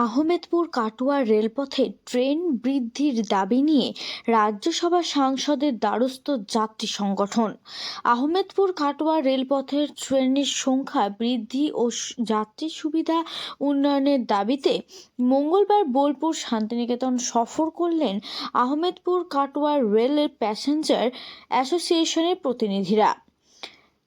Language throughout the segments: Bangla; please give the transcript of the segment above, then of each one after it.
আহমেদপুর কাটোয়া রেলপথে ট্রেন বৃদ্ধির দাবি নিয়ে রাজ্যসভা সাংসদের দ্বারস্থ যাত্রী সংগঠন। আহমেদপুর কাটোয়া রেলপথের ট্রেনের সংখ্যা বৃদ্ধি ও যাত্রী সুবিধা উন্নয়নের দাবিতে মঙ্গলবার বোলপুর শান্তিনিকেতন সফর করলেন আহমেদপুর কাটোয়া রেলের প্যাসেঞ্জার অ্যাসোসিয়েশনের প্রতিনিধিরা।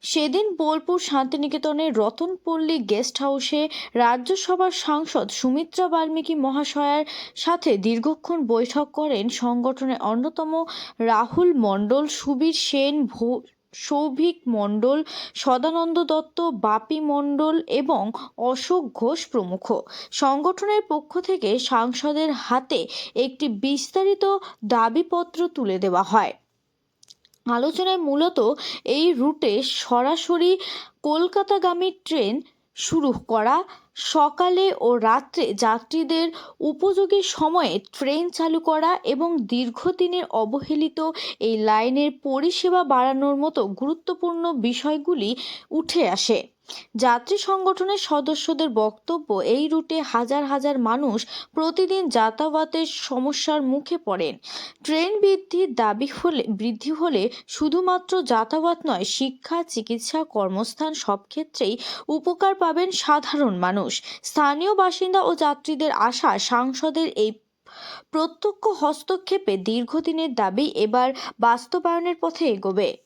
সেদিন বোলপুর শান্তিনিকেতনের রতনপল্লী গেস্ট হাউসে রাজ্যসভার সাংসদ সুমিত্রা বাল্মীকি মহাশয়ার সাথে দীর্ঘক্ষণ বৈঠক করেন সংগঠনের অন্যতম রাহুল মণ্ডল, সুবীর সেন, ভৌ- সৌভিক মণ্ডল, সদানন্দ দত্ত, বাপি মণ্ডল এবং অশোক ঘোষ প্রমুখ। সংগঠনের পক্ষ থেকে সাংসদের হাতে একটি বিস্তারিত দাবিপত্র তুলে দেওয়া হয়। আলোচনায় মূলত এই রুটে সরাসরি কলকাতাগামী ট্রেন শুরু করা, সকালে ও রাত্রে যাত্রীদের উপযোগী সময়ে ট্রেন চালু করা এবং দীর্ঘদিনের অবহেলিত এই লাইনের পরিষেবা বাড়ানোর মতো গুরুত্বপূর্ণ বিষয়গুলি উঠে আসে। যাত্রী সংগঠনের সদস্যদের বক্তব্য এই রুটে হাজার হাজার মানুষ প্রতিদিন যাতায়াতের সমস্যার মুখে পড়েন। ট্রেন বৃদ্ধির দাবি হলে, বৃদ্ধি হলে শুধুমাত্র যাতায়াত নয়, শিক্ষা, চিকিৎসা, কর্মস্থান সব ক্ষেত্রেই উপকার পাবেন সাধারণ মানুষ। স্থানীয় বাসিন্দা ও যাত্রীদের আশা, সাংসদের এই প্রত্যক্ষ হস্তক্ষেপে দীর্ঘদিনের দাবি এবার বাস্তবায়নের পথে এগোবে।